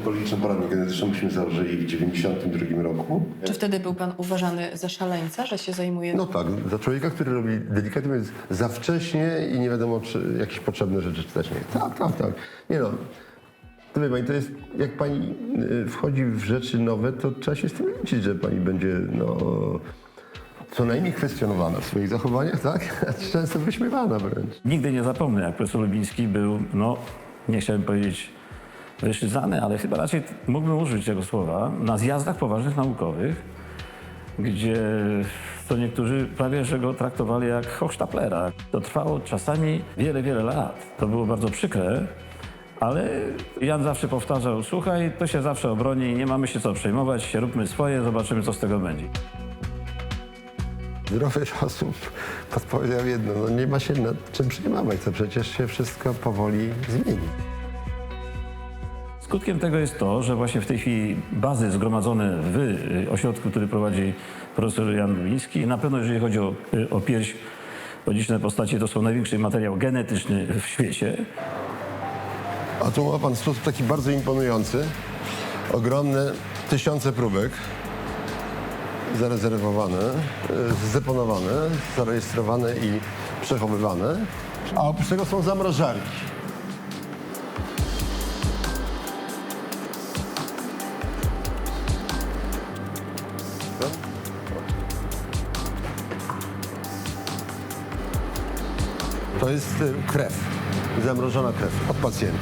onkologiczną poradnię genetyczną myśmy założyli w 92 roku. Czy wtedy był pan uważany za szaleńca, że się zajmuje... No tak, za człowieka, który robi delikatnie mówiąc za wcześnie i nie wiadomo, czy jakieś potrzebne rzeczy, czy też nie. Tak, tak, tak. Nie no. To wie pani, to jest, jak pani y, wchodzi w rzeczy nowe, to trzeba się z tym liczyć, że pani będzie, no, co najmniej kwestionowana w swoich zachowaniach, tak? A często wyśmiewana wręcz. Nigdy nie zapomnę, jak profesor Lubiński był, no, nie chciałem powiedzieć wyszydzany, ale chyba raczej mógłbym użyć tego słowa, na zjazdach poważnych naukowych, gdzie to niektórzy prawie, że go traktowali jak Hochstaplera. To trwało czasami wiele, wiele lat. To było bardzo przykre, ale Jan zawsze powtarzał, słuchaj, to się zawsze obroni, nie mamy się co przejmować, róbmy swoje, zobaczymy, co z tego będzie. Zdrowy rozum podpowiedział jedno, no nie ma się nad czym przejmować, to przecież się wszystko powoli zmieni. Skutkiem tego jest to, że właśnie w tej chwili bazy zgromadzone w y, ośrodku, który prowadzi profesor Jan Lubiński, na pewno jeżeli chodzi o, y, o pierś, liczne postacie, to są największy materiał genetyczny w świecie. A tu ma pan sposób taki bardzo imponujący. Ogromne tysiące próbek zarezerwowane, y, zdeponowane, zarejestrowane i przechowywane. A oprócz tego są zamrażarki. To jest y, krew, zamrożona krew od pacjenta.